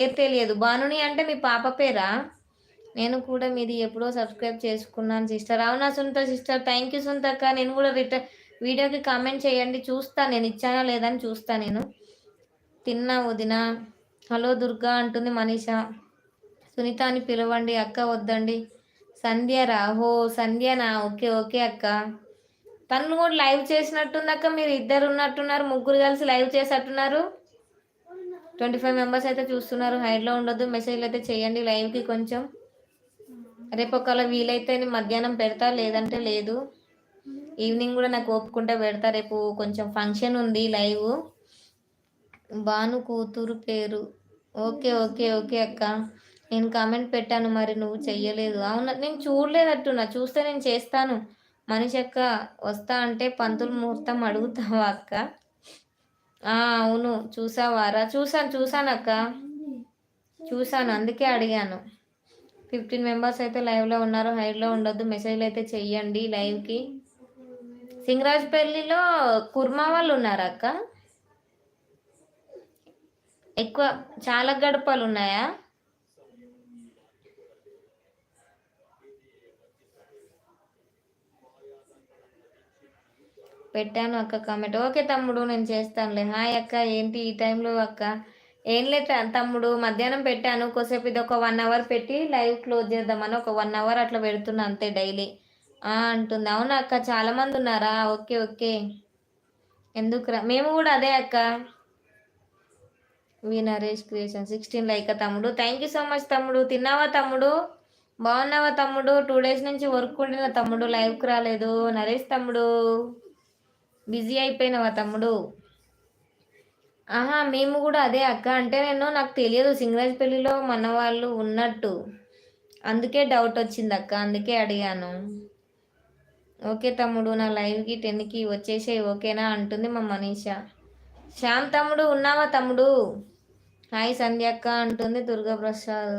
పేరు తెలియదు. భానుని అంటే మీ పాప పేరా? నేను కూడా మీది ఎప్పుడో సబ్స్క్రైబ్ చేసుకున్నాను సిస్టర్. అవునా సుంత సిస్టర్? థ్యాంక్ యూ సుంతక్క నేను కూడా రిటర్న్ వీడియోకి కామెంట్ చేయండి. చూస్తా. నేను ఇచ్చానా లేదని చూస్తా నేను. తిన్నా వదిన. హలో దుర్గా అంటుంది మనీష. సునీత అని పిలవండి. అక్క వద్దండి. సంధ్యరా హో సంధ్యనా ఓకే ఓకే అక్క. తను కూడా లైవ్ చేసినట్టుంది అక్క. మీరు ఇద్దరు ఉన్నట్టున్నారు. ముగ్గురు కలిసి లైవ్ చేసినట్టున్నారు. ట్వంటీ ఫైవ్ మెంబర్స్ అయితే చూస్తున్నారు. హైడ్లో ఉండొద్దు. మెసేజ్లు అయితే చేయండి లైవ్కి కొంచెం. రేపు ఒకవేళ వీలైతే మధ్యాహ్నం పెడతా లేదంటే లేదు. ఈవినింగ్ కూడా నాకు ఒప్పుకుంటే పెడతా. రేపు కొంచెం ఫంక్షన్ ఉంది లైవ్. బాను కూతురు పేరు. ఓకే ఓకే ఓకే అక్క. నేను కామెంట్ పెట్టాను మరి నువ్వు చెయ్యలేదు. అవునా నేను చూడలేదట్టున్నా చూస్తే నేను చేస్తాను. మనిషి అక్క వస్తా అంటే పంతులు ముహూర్తం అడుగుతావా అక్క? అవును చూసావారా? చూసాను చూసాను అక్క. చూసాను అందుకే అడిగాను. ఫిఫ్టీన్ మెంబర్స్ అయితే లైవ్లో ఉన్నారు హైడ్లో ఉండొద్దు మెసేజ్లు అయితే చెయ్యండి లైవ్కి. సింగరాజ్పల్లిలో కుర్మా వాళ్ళు ఉన్నారా అక్క? ఎక్కువ చాలా గడపలు ఉన్నాయా? పెట్టాను అక్క కామెంట్. ఓకే తమ్ముడు నేను చేస్తానులే. హాయ్ అక్క ఏంటి ఈ టైంలో అక్క? ఏం లేదు తమ్ముడు మధ్యాహ్నం పెట్టాను. కొసేపు ఇది ఒక వన్ అవర్ పెట్టి లైవ్ క్లోజ్ చేద్దామని ఒక వన్ అవర్ అట్లా పెడుతున్నా అంతే డైలీ. అంటుంది. అవునా అక్క? చాలా మంది ఉన్నారా? Okay okay. ఎందుకురా? మేము కూడా అదే అక్క. V Naresh creation sixteen like తమ్ముడు. థ్యాంక్ యూ సో మచ్ తమ్ముడు. తిన్నావా తమ్ముడు? బాగున్నావా తమ్ముడు? టూ డేస్ నుంచి వర్క్ ఉండిన తమ్ముడు లైవ్కి రాలేదు. నరేష్ తమ్ముడు. బిజీ అయిపోయినావా తమ్ముడు? ఆహా మేము కూడా అదే అక్క. అంటే నేను నాకు తెలియదు సింగరాజ్ పెళ్ళిలో మన వాళ్ళు ఉన్నట్టు. అందుకే డౌట్ వచ్చింది అక్క అందుకే అడిగాను. ఓకే తమ్ముడు నా లైవ్కి టెన్కి వచ్చేసే ఓకేనా? అంటుంది మా మనీష. శ్యామ్ తమ్ముడు ఉన్నావా తమ్ముడు? హాయ్ సంధ్య అక్క అంటుంది దుర్గాప్రసాద్.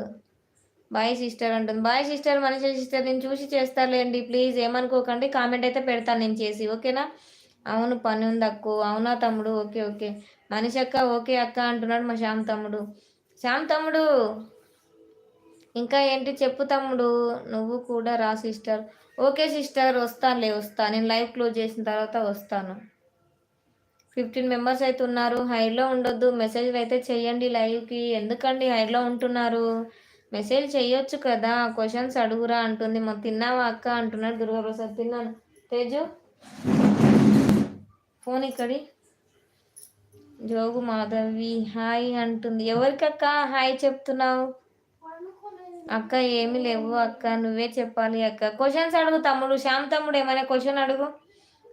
బాయ్ సిస్టర్ అంటుంది. బాయ్ సిస్టర్ మనీష సిస్టర్ నేను చూసి చేస్తాలేండి ప్లీజ్. ఏమనుకోకండి కామెంట్ అయితే పెడతాను నేను చేసి ఓకేనా? అవును పని ఉంది అక్కు. అవునా తమ్ముడు? Okay okay. మనిషి అక్క ఓకే అక్క అంటున్నాడు మా శ్యామ్ తమ్ముడు. శ్యామ్ తమ్ముడు ఇంకా ఏంటి చెప్పు తమ్ముడు? నువ్వు కూడా రా సిస్టర్. ఓకే సిస్టర్ వస్తానులే వస్తా. నేను లైవ్ క్లోజ్ చేసిన తర్వాత వస్తాను. ఫిఫ్టీన్ మెంబర్స్ అయితే ఉన్నారు. హైలో ఉండొద్దు. మెసేజ్లు అయితే చెయ్యండి లైవ్కి. ఎందుకండి హైలో ఉంటున్నారు? మెసేజ్ చెయ్యొచ్చు కదా. క్వశ్చన్స్ అడుగురా అంటుంది. మా తిన్నావా అక్క? అంటున్నాడు దుర్గాప్రసాద్. తిన్నాను. తేజు? ఫోన్ ఇక్కడి జోగు మాధవి హాయ్ అంటుంది. ఎవరికక్క హాయ్ చెప్తున్నావు? అక్క ఏమి లేవు అక్క నువ్వే చెప్పాలి అక్క. క్వశ్చన్స్ అడుగు తమ్ముడు. శ్యామ్ తమ్ముడు ఏమైనా క్వశ్చన్ అడుగు?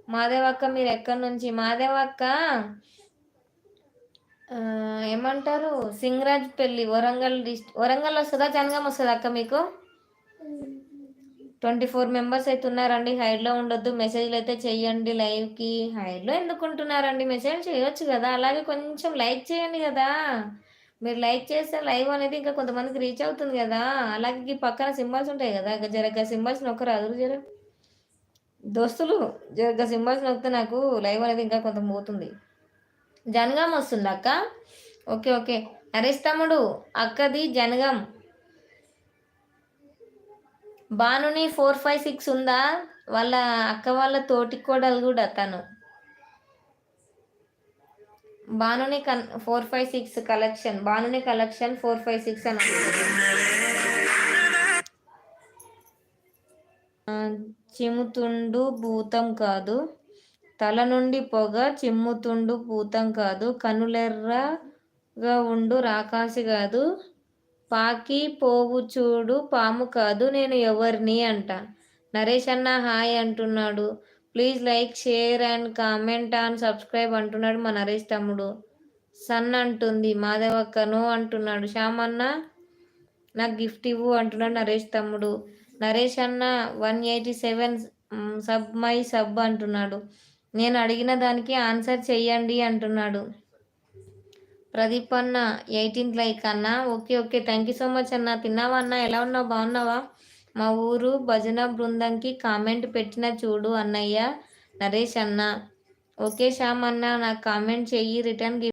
మాధవ్ అక్క మీరు ఎక్కడి నుంచి? మాధవ్ అక్క ఏమంటారు? సింగరాజ్ పెళ్ళి వరంగల్ డిస్ట్ వరంగల్ వస్తుందా జనగం వస్తుందా అక్క మీకు? ట్వంటీ ఫోర్ మెంబర్స్ అయితే ఉన్నారండి హైడ్లో ఉండొద్దు. మెసేజ్లు అయితే చెయ్యండి లైవ్కి. హైడ్లో ఎందుకు ఉంటున్నారండి మెసేజ్ చేయొచ్చు కదా. అలాగే కొంచెం లైక్ చేయండి కదా. మీరు లైక్ చేస్తే లైవ్ అనేది ఇంకా కొంతమందికి రీచ్ అవుతుంది కదా. అలాగే పక్కన సింబల్స్ ఉంటాయి కదా. జరగ సింబల్స్ నొక్కరు. అదురు జర. దోస్తులు జరగ సింబల్స్ నొక్కితే నాకు లైవ్ అనేది ఇంకా కొంత పోతుంది. జనగాం వస్తుంది అక్క? Okay okay. నరేష్ తమ్ముడు అక్కది జనగాం. బానుని ఫోర్ ఫైవ్ సిక్స్ ఉందా? వాళ్ళ అక్క వాళ్ళ తోటి కోడలు కూడా తను. బానుని కన్ ఫోర్ ఫైవ్ సిక్స్ కలెక్షన్. బానుని కలెక్షన్ ఫోర్ ఫైవ్ సిక్స్ అని చిమ్ముతుండు భూతం కాదు. తల నుండి పొగ చిమ్ముతుండు భూతం కాదు. కనులెర్రగా ఉండు రాకాసి కాదు. పాకి పోవు చూడు పాము కాదు నేను ఎవరిని అంట. నరేష్ అన్న హాయ్ అంటున్నాడు. Please like share and comment and subscribe అంటున్నాడు మా నరేష్ తమ్ముడు. సన్ అంటుంది మాధవక్క అంటున్నాడు. శ్యామ్ అన్న నాకు గిఫ్ట్ ఇవ్వు అంటున్నాడు నరేష్ తమ్ముడు. నరేష్ అన్న one eighty seven sub my sub అంటున్నాడు. నేను అడిగిన దానికి ఆన్సర్ చెయ్యండి అంటున్నాడు. ప్రదీప్ అన్న ఎయిటీన్త్ లైక్ అన్న. Okay okay thank you so much అన్న. తిన్నావా అన్న? ఎలా ఉన్నావు? బాగున్నావా? మా ఊరు భజన బృందంకి కామెంట్ పెట్టిన చూడు అన్నయ్య నరేష్ అన్న. ఓకే శ్యామ్ అన్న నాకు కామెంట్ చెయ్యి. రిటర్న్